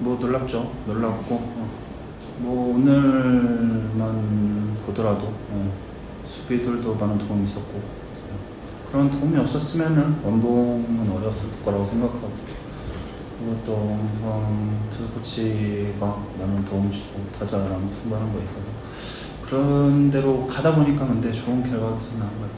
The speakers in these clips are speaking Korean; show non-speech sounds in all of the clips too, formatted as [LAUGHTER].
뭐 놀랍죠. 놀랍고 어. 뭐 오늘만 보더라도 예, 수비들도 많은 도움이 있었고 예, 그런 도움이 없었으면은 원봉은 어려웠을 거라고 생각하고 또 항상 투수 코치가 많은 도움 주고 타자랑 승부하는 거에 있어서 그런 대로 가다 보니까 근데 좋은 결과가 계속 나온 것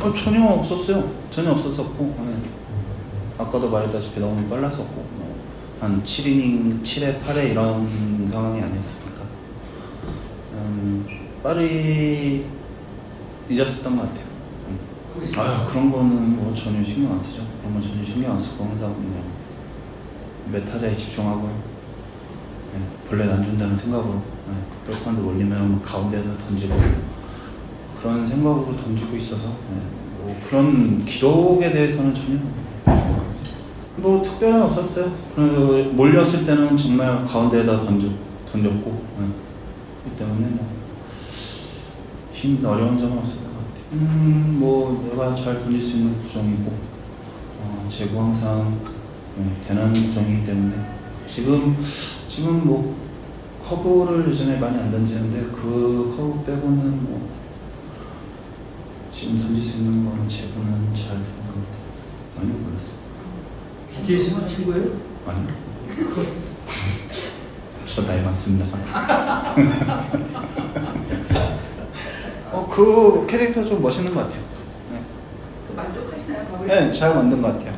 같아요. 어, 전혀 없었어요. 전혀 없었었고 예. 아까도 말했다시피 너무 빨랐었고 뭐, 한 7이닝 7회 8회 이런 상황이 아니었으니까 음, 빨리 잊었었던 것 같아요. 음. 아 그런 거는 뭐 전혀 신경 안 쓰죠. 그런 건 전혀 신경 안 쓰고 항상 그냥 메타자에 집중하고 예, 벌레 안 준다는 생각으로 예, 백판도 올리면 뭐 가운데서 던지고 그런 생각으로 던지고 있어서 예, 뭐 그런 기록에 대해서는 전혀 뭐 특별한 없었어요. 그 몰렸을 때는 정말 가운데에다 던져 던졌고 예, 그렇기 때문에 뭐힘 어려운 점은 없었던 것 같아요. 음, 뭐 내가 잘 던질 수 있는 구종이고 어, 제구 항상 예, 되는 구종이기 때문에 지금 지금 뭐 커브를 요즘에 많이 안 던지는데 그 커브 빼고는 뭐 지금 던질 수 있는 거는 제구는 것 같아요. 아니요 몰랐어. BTS 친구예요? 아니요. [LAUGHS] 저 나이 많습니다. [LAUGHS] 어, 그 캐릭터 좀 멋있는 것 같아요. 네, 만족하시나요? 밥을? 네, 잘 만든 것 같아요.